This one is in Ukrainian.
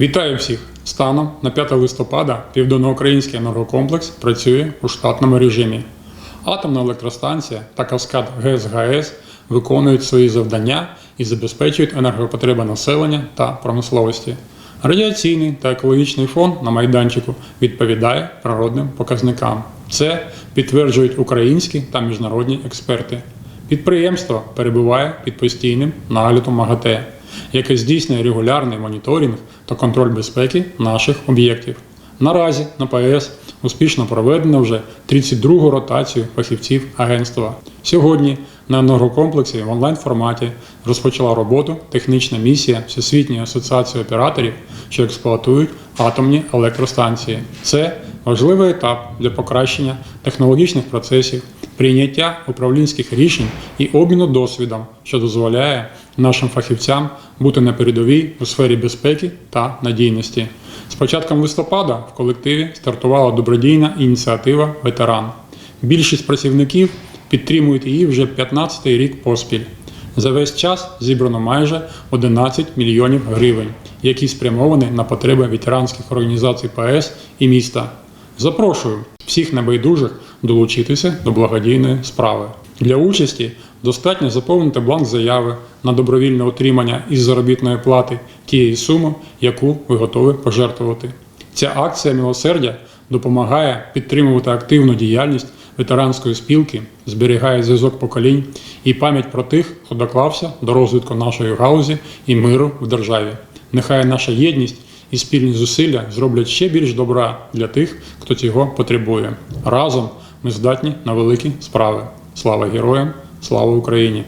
Вітаю всіх! Станом на 5 листопада Південноукраїнський енергокомплекс працює у штатному режимі. Атомна електростанція та каскад ГЕС ГАЕС виконують свої завдання і забезпечують енергопотреби населення та промисловості. Радіаційний та екологічний фон на майданчику відповідає природним показникам. Це підтверджують українські та міжнародні експерти. Підприємство перебуває під постійним наглядом МАГАТЕ, яке здійснює регулярний моніторинг та контроль безпеки наших об'єктів. Наразі на ПАЕС успішно проведено вже 32-гу ротацію фахівців агентства. Сьогодні на енергокомплексі в онлайн форматі розпочала роботу технічна місія Всесвітньої асоціації операторів, що експлуатують атомні електростанції. Це важливий етап для покращення технологічних процесів, прийняття управлінських рішень і обміну досвідом, що дозволяє нашим фахівцям бути на передовій у сфері безпеки та надійності. З початком листопада в колективі стартувала добродійна ініціатива Ветеран. Більшість працівників підтримують її вже 15-й рік поспіль. За весь час зібрано майже 11 мільйонів гривень, які спрямовані на потреби ветеранських організацій ПАЕС і міста. Запрошую всіх небайдужих долучитися до благодійної справи. Для участі достатньо заповнити бланк заяви на добровільне отримання із заробітної плати тієї суми, яку ви готові пожертвувати. Ця акція милосердя допомагає підтримувати активну діяльність ветеранської спілки, зберігає зв'язок поколінь і пам'ять про тих, хто доклався до розвитку нашої галузі і миру в державі. Нехай наша єдність і спільні зусилля зроблять ще більш добра для тих, хто цього потребує. Разом ми здатні на великі справи. Слава героям! Слава Україні!